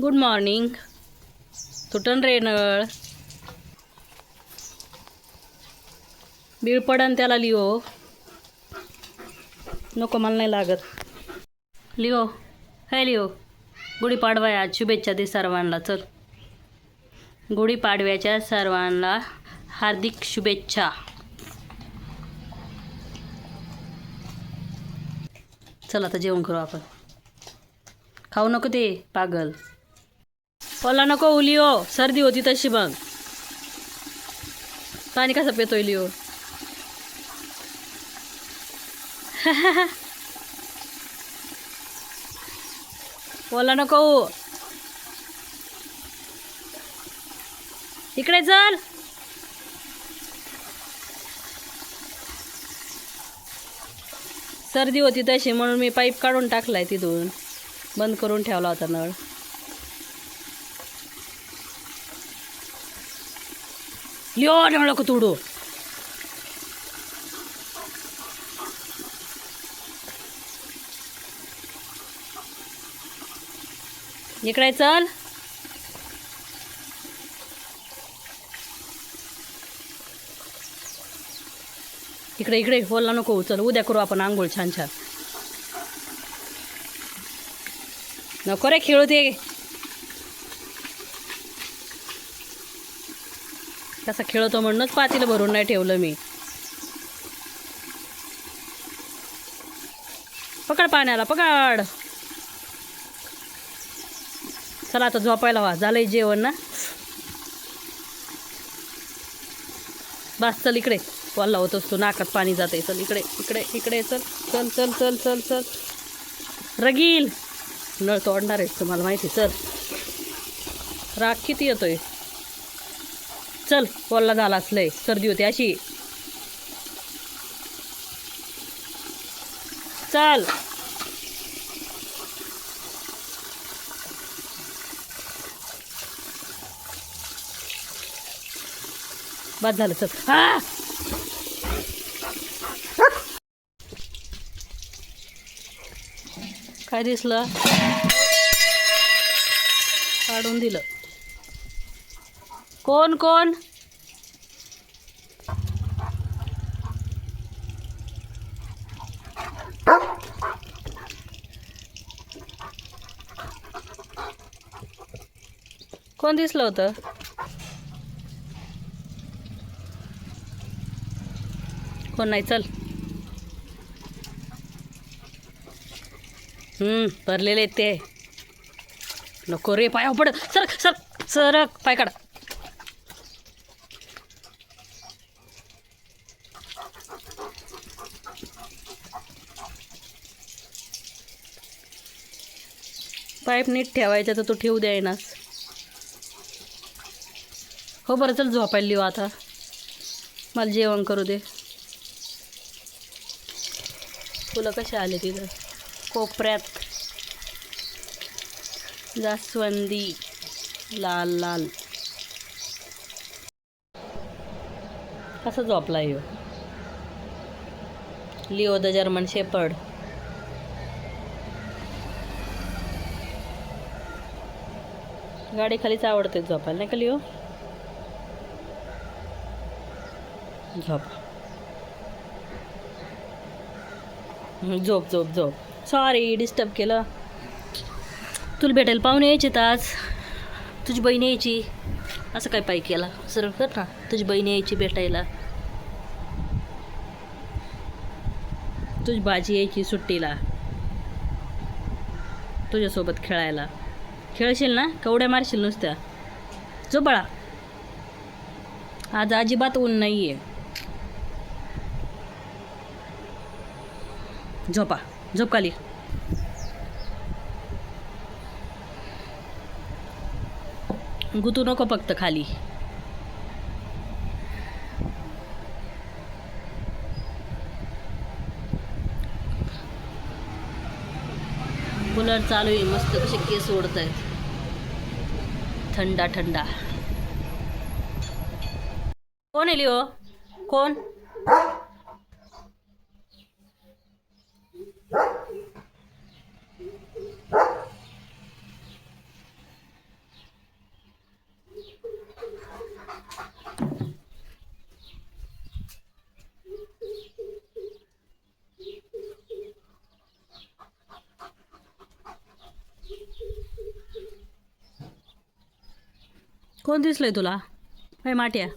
Good morning तुटन रेनळ बिळपडन बीळ पडन त्याला Leo नको मला नाही लागत. लिओ हे लिओ गुढीपाडवा आज शुभेच्छा दे सर्वांना. चल. गुढीपाडव्याच्या सर्वांना हार्दिक शुभेच्छा. चल आता जेवण करू आपण. खाऊ नको ते पागल. ओला नको लिओ सर्दी होती तशी मग पाणी कसं पितोय लिओ? ओला नको इकडे चल. सर्दी होती तशी म्हणून मी पाईप काढून टाकलाय तिथून. बंद करून ठेवला होता नळ. लिओ नळ नको तोडू इकडे चल इकडे इकडे बोलला नको चल उद्या करू आपण आंघोळ छान छान नको रे खेळू ते कसा खेळतो म्हणूनच पातीला भरून नाही ठेवलं मी. पकड पाण्याला पकड. चला आता झोपायला वा झालंय जेवण ना? बस चल इकडे. वल्ला होत असतो नाकात पाणी जाते चल इकडे इकडे इकडे चल चल चल चल चल चल. रगील! नळ तोडणार आहेस तुम्हाला माहिती चल. राग किती येतोय? चल वल्ला झाला असलंय सर्दी होती अशी. चल. बस झालं चल. हा काय दिसलं? काढून दिलं. कोण कोण? कोण दिसलं होतं? कोण नाही? चल. हम्म भरलेले ते. नको रे पाया पड सरक सरक सरक पाय काढ. पाईप नीट ठेवायचा तर तो ठेवू द्यायनास हो बरं चल झोपायला लिहू आता. मला जेवण करू दे. फुलं कशी आले तिथं? कोपऱ्यात. जास्वंदी. लाल लाल. कसं झोपला येऊ लिओ द जर्मन शेपर्ड. गाडी खालीच आवडते झोपायला नाही खाली हो झोप. झोप झोप झोप. सॉरी डिस्टर्ब केलं. तुला भेटायला पाहुणे यायचे तर आज. तुझी बहीण यायची. असं काय पाय केला? सरळ कर ना. तुझी बहीण यायची भेटायला. तुझी बाजी यायची सुट्टीला. तुझ्यासोबत खेळायला. खेळशील ना? कवड्या मारशील नुसत्या. जो बाळा आज अजिबात ऊन नाही आहे झोपा. झोप खाली गुतू नको फक्त खाली. कूलर चालू आहे. मस्त कसे केस ओढत आहेत थंडा थंडा. कोण आहे लिओ? कोण? कोण दिसलंय तुला? काय माट्या.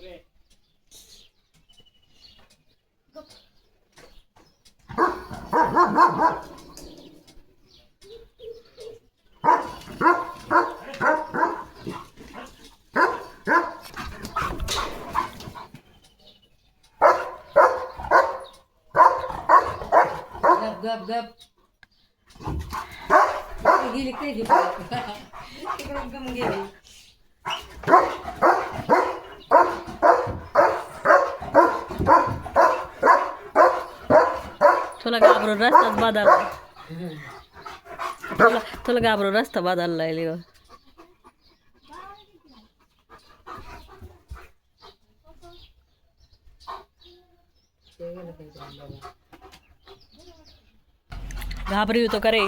गप गप गप गेली काय ती तिकडून गम गेली तुला घाबरून रस्ताच बदलला तुला तुला घाबरून रस्ता बदलला लिओ ते गेलं काही बाबा घाबरी होतो का रे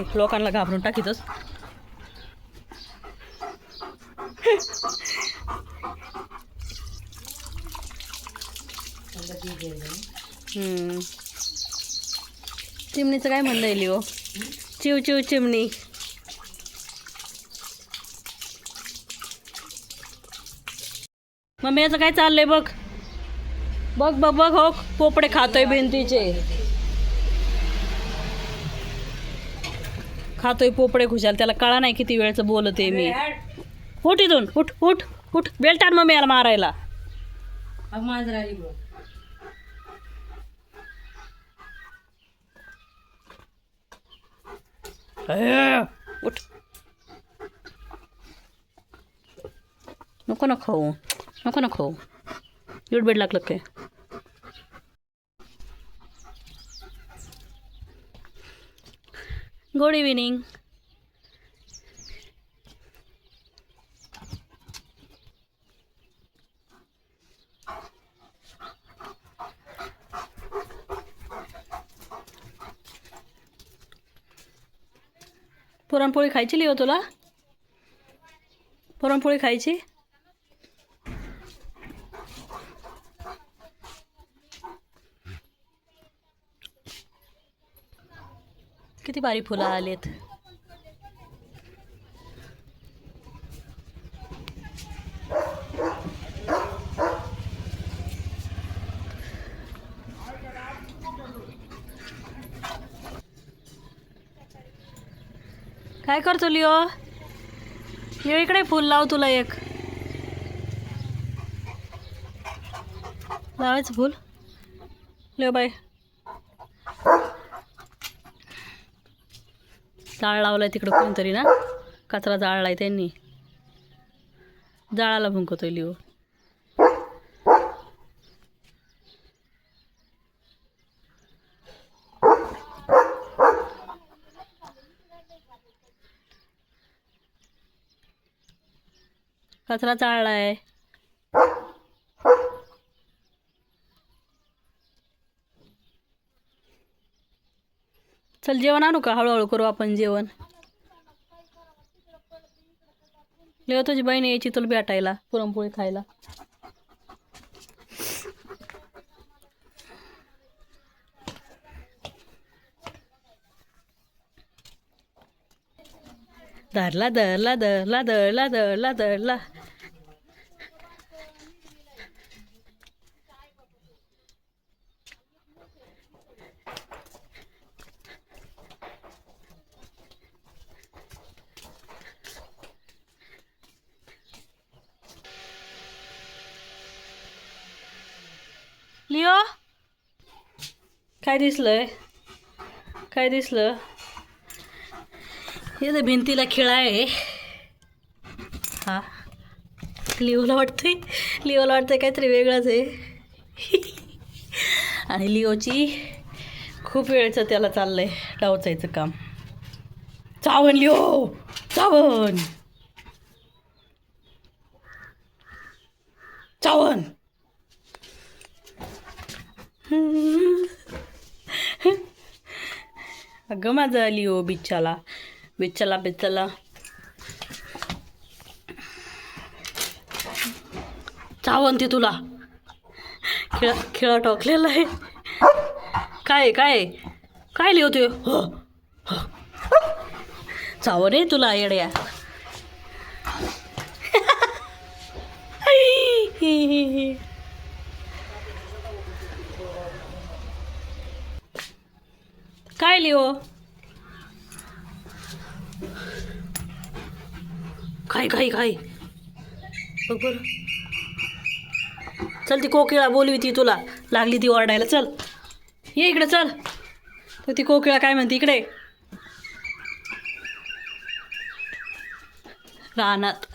चिमणीचं काय म्हणणं आहे लिओ? चिव चिव चिमणी. मम्मी याचं काय चाललंय बघ? बघ बघ बघ हो पोपडे खातोय भिंतीचे. खातोय पोपडे खुशाल. त्याला कळा नाही किती वेळचं बोलते मी. उठ इथून उठ उठ उठ. बेल्ट मम्मी मग याला मारायला अग मांजर आली बघ ए, उठ नको ना खाऊ नको ना खाऊ एवढं बेड लागलं काय गुड इव्हिनिंग पुरणपोळी खायची लिहो तुला? पुरणपोळी खायची? किती बारी फुलं आलेत. काय करतो लिओ? लिओ इकडे फुल लाव तुला एक. लावायचं फुल? Leo bye. जाळ लावलाय तिकडं कोणतरी ना? कचरा जाळलाय त्यांनी. जाळाला भुंकतोय लिओ. कचरा चाळलाय. चल जेवण आणू का? हळूहळू करू आपण जेवण. लेव तुझी बहीण यायची तुला भेटायला पुरणपोळी खायला. धरला धरला धरला धरला धरला धरला लिओ काय दिसलंय? काय दिसलं? हे तर भिंतीला खिळा आहे हा लिओला वाटतंय लिओला वाटतंय काहीतरी वेगळंच आहे. आणि लिओची खूप वेळचं त्याला चाललंय डावचायचं काम. चावण लिओ! चावण अगं माझं आली हो बिच्छाला. बिच्छाला बिच्छाला. चावण ते तुला. खेळ खेळा टोकलेला आहे. काय काय? काय लिहतोय हो हो. चावण आहे तुला येड्या. काय लिहो खाई खाई खाई. बघ चल ती कोकिळा बोलवी ती तुला. लागली ती ओरडायला. चल. ये इकडे चल. तर ती कोकिळा काय म्हणते इकडे. रानात.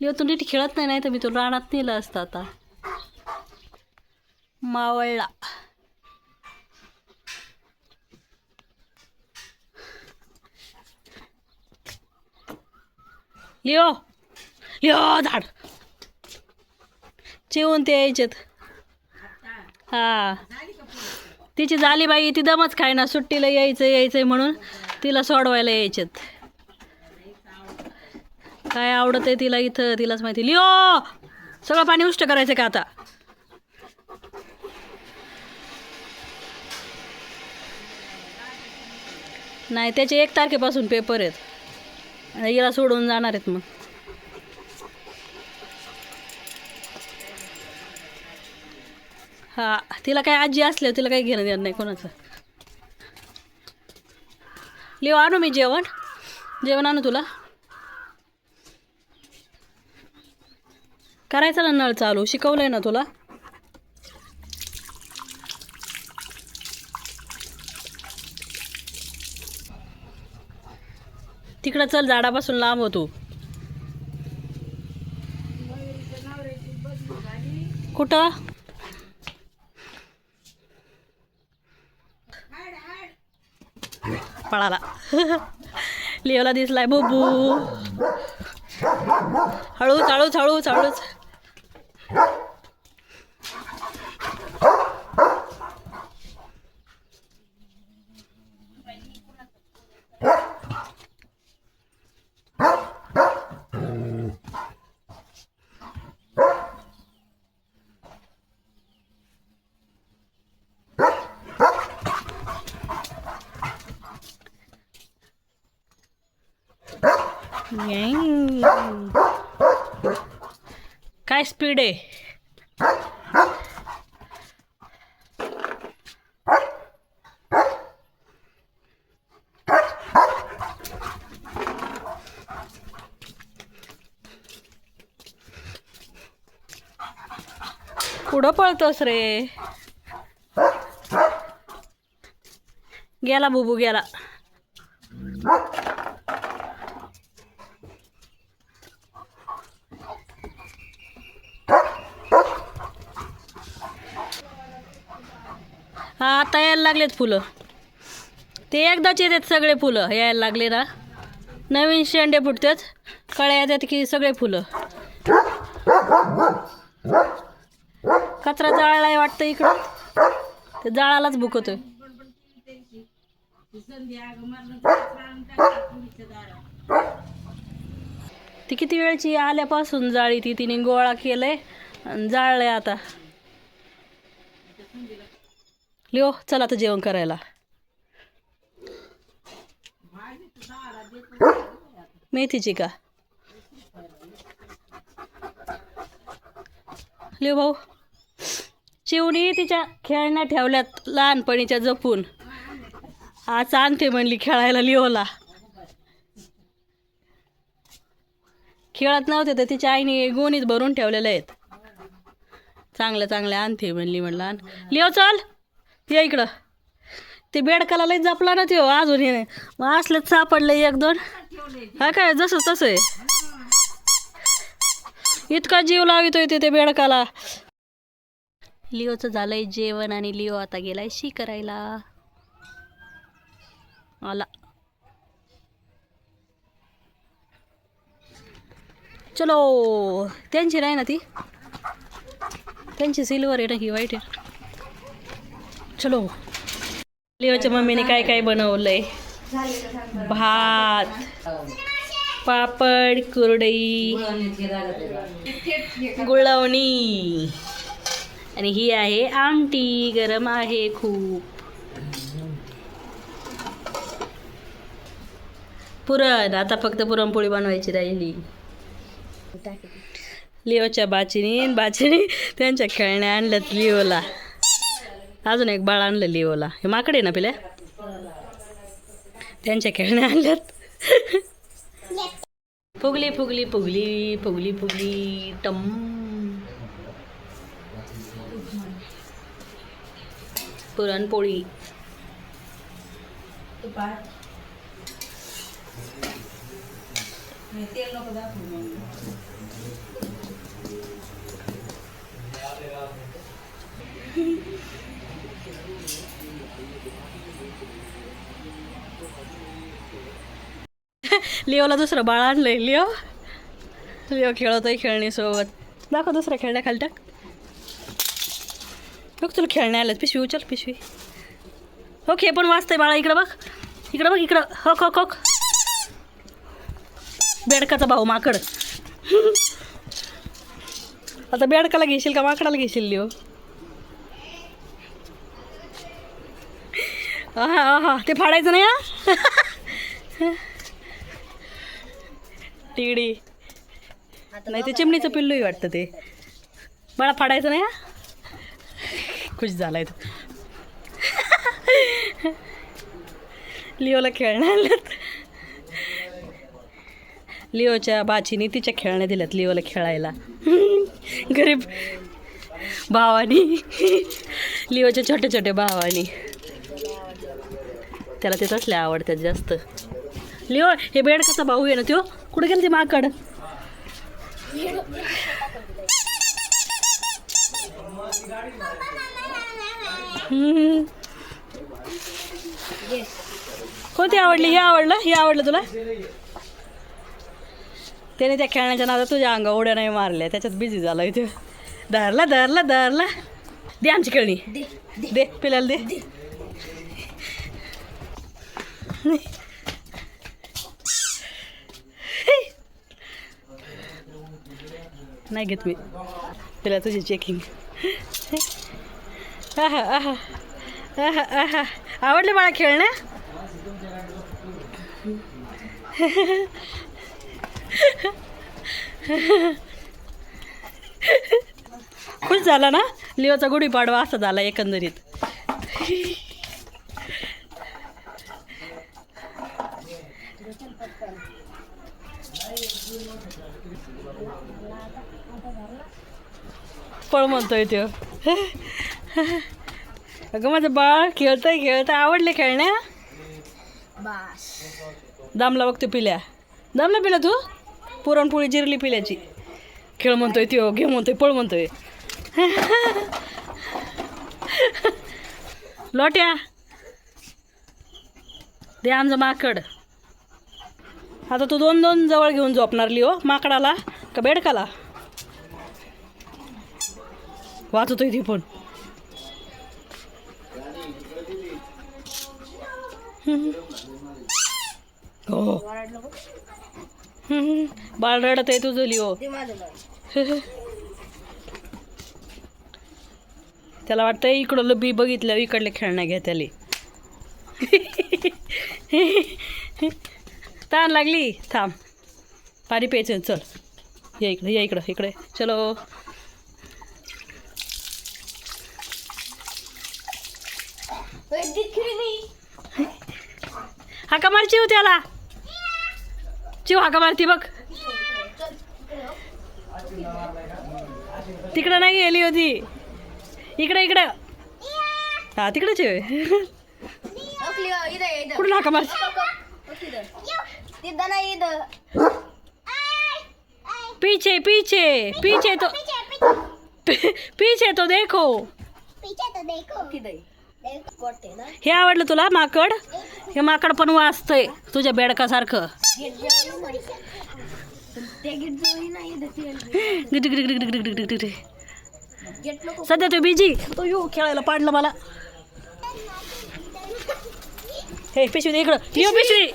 लिओ तू नीट खेळत नाही नाही तर मी तुला रानात नेलं असतं आता. मावळला. लिओ. लिओ झाड. चिवून ते यायचेत. हा. तिची झाली बाई ती दमच खाय ना सुट्टीला यायचं यायचंय म्हणून तिला सोडवायला यायचेत. काय आवडत आहे तिला इथं तिलाच माहिती. लिओ! सगळं पाणी उष्ट करायचं का आता? नाही त्याचे एक तारखेपासून पेपर आहेत. हिला सोडून जाणार आहेत मग. हा तिला काय आजी असल्यावर तिला काही घेणं देणं नाही कोणाचं. लिव आणू मी जेवण. जेवण आणू तुला. करायचं ना नळ चालू शिकवलं आहे ना तुला. तिकडं चल झाडापासून लांब होतो कुठं? पळाला. लिओला दिसलाय बुबू. हळूच हळूच हळूच हळूच. काय स्पीड आहे पुढं पळतोस रे गेला बुबू गेला हा आता यायला लागलेत फुलं. ते एकदाच येतात सगळे फुलं. यायला लागले ना. नवीन शेंडे फुटतात. कळ्या येतात की सगळे फुलं. कचरा जाळलाय वाटतं इकडं. ते जाळालाच भुकतोय. ती किती वेळची आल्यापासून जाळी ती तिने गोळा केलंय आणि जाळलंय आता. लिओ चला आता जेवण करायला. मेथीची का? लिओ भाऊ चिवणी तिच्या खेळण्या ठेवल्यात लहानपणीच्या जपून. आज आणते म्हणली खेळायला लिओला. खेळत नव्हते तर तिच्या आईने गोणीत भरून ठेवलेले आहेत. चांगल्या चांगल्या आणते म्हणली म्हणलं आण. लिओ चल. ये इकडं. ते बेडकाला लई जपला ना त्यो अजून हे मग असलेच सापडले एक दोन. हा काय जसं तसं आहे इतका जीव लावितोय ते ते बेडकाला. लिओचं झालंय जेवण आणि लिओ आता गेलाय शी करायला आला. चलो त्यांची नाही ना ती? त्यांची सिल्वर आहे ना ही वाईट आहे. चलो. लिओच्या मम्मीने काय काय बनवलंय? भात पापड कुरडई गुळवणी. आणि ही आहे आमटी गरम आहे खूप. पुरण आता फक्त पुरणपोळी बनवायची राहिली. लिओच्या बाचीनी बाचीने त्यांच्या खेळण्या आणल्यात लिओला. अजून एक बाळ आणलं लिओला. हे माकडे ना पिल्या? त्यांच्या खेळण्या आणल्यात. फुगली फुगली फुगली फुगली फुगली टम. पुरणपोळी तेल नको दाखवू मग. लिओला दुसरं बाळ आणलंय. लिओ? लिओ खेळतोय खेळणीसोबत. दाखव दुसऱ्या खेळण्या खाली टाक बघ तुला खेळण्या आल्यात पिशवी उचल पिशवी. हो, ओके पण वाचतंय बाळा. इकडं बघ. इकडं बघ इकडं. हक हक हक बेडकाचा भाऊ माकड. आता बेडकाला घेशील का माकडाला घेशील लिओ? आहा आहा ते फाडायचं नाही हा तिगडी नाही ते चिमणीचं पिल्लूही वाटतं ते. मला फाडायचं नाही हा खुश झालाय तो. लिओला खेळणार लिओच्या बाचीने तिच्या खेळण्या दिल्यात लिओला खेळायला. गरीब भावानी. लिओच्या छोटे छोटे भावानी. त्याला ते तसले आवडतात जास्त. लिओ हे बेडकाचा भाऊ आहे ना त्यो? कुठे गेलं ते माकड. कोणती आवडली? हे आवडलं? हे आवडलं तुला? त्याने त्या खेळण्याच्या नादात तुझ्या अंगा उड्या नाही मारल्या. त्याच्यात बिझी झाला इथे धरला धरला धरला. दे आमची खेळणी. दे पिल्याला दे. नाही घेत मी तुला तुझी चेकिंग आहा आहा आहा आहा आवडलं बाळा खेळणं खुश झाला ना? लिओचा गुढीपाडवा असा झाला एकंदरीत. पळ म्हणतोय तो अगं माझं बाळ खेळतंय खेळतंय. आवडले खेळण्या दामला बघतो पिल्या. दामला पिल्या तू? पुरणपोळी जिरली पिल्याची. खेळ म्हणतोय त्यो घे म्हणतोय पळ म्हणतोय. लोट्या. दे आमचं माकड. आता तू दोन दोन जवळ घेऊन झोपणार लिओ माकडाला. का बेडकाला? वाचतोय ती पण हो बाळ रडत आहे तुझं लिओ त्याला वाटतं इकडं लबी बघितलं इकडले खेळण्या घ्या त्याला ताण लागली थांब पाणी प्यायचं चल या इकडं या इकडं इकडे चलो हाका मार चिव त्याला। चिव हाका मारती बघ। तिकडं नाही गेली होती. इकडे इकडं. हा तिकडेच आहे कुठून हाका मार पीछे पीछे पीछे तो पीछे तो देखो. हे आवडलं तुला माकड? हे माकड पण वाचतंय तुझ्या बेडकासारखं. सध्या तू बिजी तो येऊ खेळायला पाडलं मला. हे पिशवी दे इकडं. लिओ पिशवी.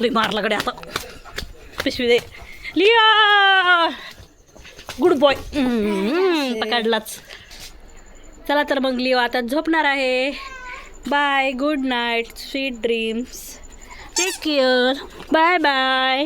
लई मारला कडे आता. पिशवी दे. लिओ! गुड बॉय पकडलाच. चला तर मग लिओ आता झोपणार आहे. Bye good night sweet dreams take care bye bye